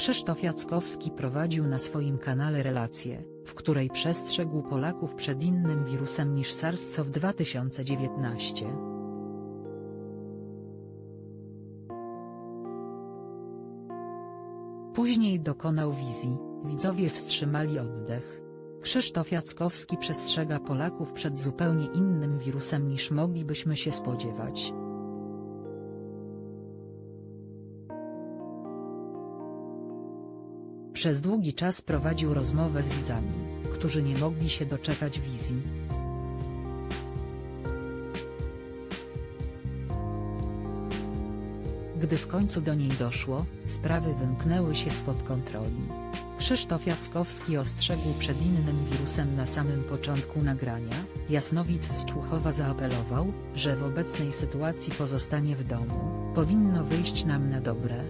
Krzysztof Jackowski prowadził na swoim kanale relację, w której przestrzegł Polaków przed innym wirusem niż SARS w 2019. Później dokonał wizji, widzowie wstrzymali oddech. Krzysztof Jackowski przestrzega Polaków przed zupełnie innym wirusem niż moglibyśmy się spodziewać. Przez długi czas prowadził rozmowę z widzami, którzy nie mogli się doczekać wizji. Gdy w końcu do niej doszło, sprawy wymknęły się spod kontroli. Krzysztof Jackowski ostrzegł przed innym wirusem na samym początku nagrania, Jasnowic z Człuchowa zaapelował, że w obecnej sytuacji pozostanie w domu, powinno wyjść nam na dobre.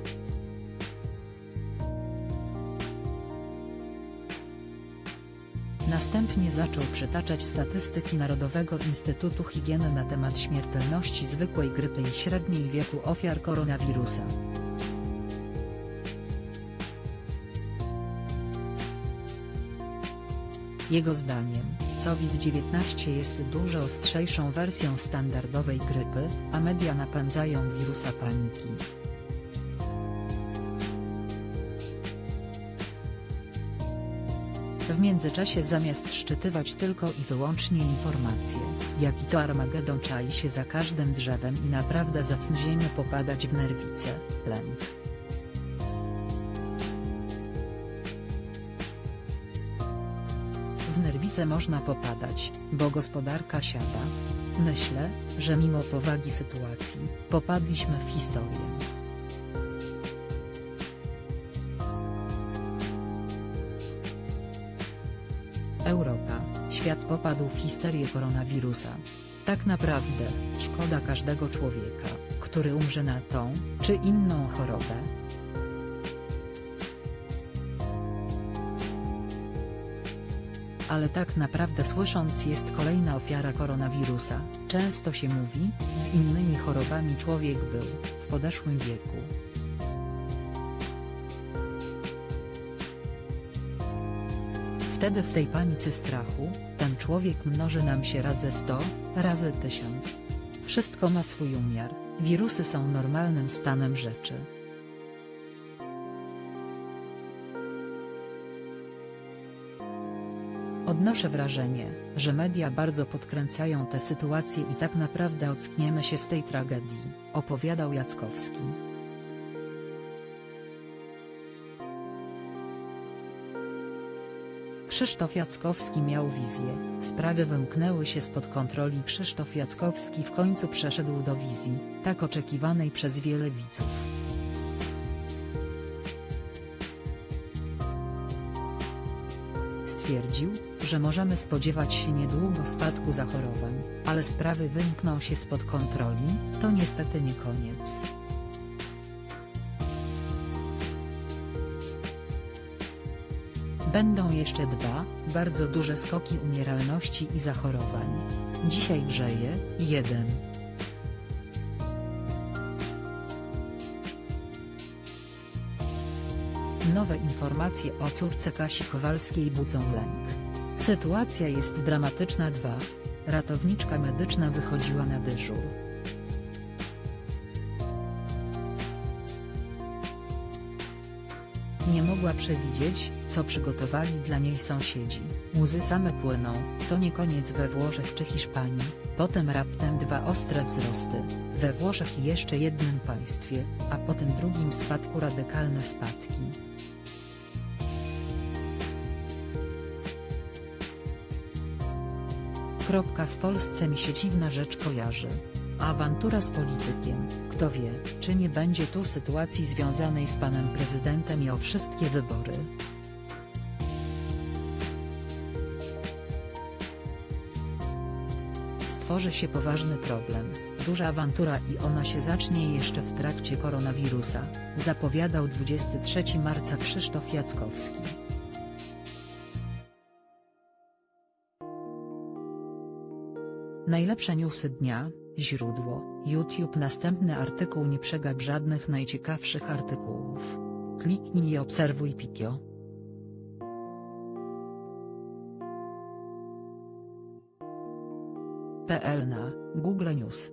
Następnie zaczął przytaczać statystyki Narodowego Instytutu Higieny na temat śmiertelności zwykłej grypy i średniej wieku ofiar koronawirusa. Jego zdaniem, COVID-19 jest dużo ostrzejszą wersją standardowej grypy, a media napędzają wirusa paniki. W międzyczasie zamiast szczytywać tylko i wyłącznie informacje, jaki to Armagedon czai się za każdym drzewem i naprawdę zacn ziemię popadać w nerwice, lęk. W nerwice można popadać, bo gospodarka siada. Myślę, że mimo powagi sytuacji, popadliśmy w historię. Europa, świat popadł w histerię koronawirusa. Tak naprawdę, szkoda każdego człowieka, który umrze na tą, czy inną chorobę. Ale tak naprawdę słysząc jest kolejna ofiara koronawirusa, często się mówi, z innymi chorobami człowiek był, w podeszłym wieku. Wtedy w tej panice strachu, ten człowiek mnoży nam się razy sto, razy tysiąc. Wszystko ma swój umiar, wirusy są normalnym stanem rzeczy. Odnoszę wrażenie, że media bardzo podkręcają tę sytuację i tak naprawdę ockniemy się z tej tragedii, opowiadał Jackowski. Krzysztof Jackowski miał wizję, sprawy wymknęły się spod kontroli Krzysztof Jackowski w końcu przeszedł do wizji, tak oczekiwanej przez wiele widzów. Stwierdził, że możemy spodziewać się niedługo spadku zachorowań, ale sprawy wymkną się spod kontroli, to niestety nie koniec. Będą jeszcze dwa, bardzo duże skoki umieralności i zachorowań. Dzisiaj grzeje, jeden. Nowe informacje o córce Kasi Kowalskiej budzą lęk. Sytuacja jest dramatyczna 2. Ratowniczka medyczna wychodziła na dyżur. Nie mogła przewidzieć, co przygotowali dla niej sąsiedzi. Łzy same płyną, to nie koniec we Włoszech czy Hiszpanii, potem raptem dwa ostre wzrosty, we Włoszech i jeszcze jednym państwie, a potem drugim spadku radykalne spadki. Kropka w Polsce mi się dziwna rzecz kojarzy. Awantura z politykiem, kto wie, czy nie będzie tu sytuacji związanej z panem prezydentem i o wszystkie wybory. Stworzy się poważny problem, duża awantura i ona się zacznie jeszcze w trakcie koronawirusa, zapowiadał 23 marca Krzysztof Jackowski. Najlepsze newsy dnia, Źródło, YouTube Następny artykuł Nie przegap żadnych najciekawszych artykułów. Kliknij i obserwuj Pikio. PL na Google News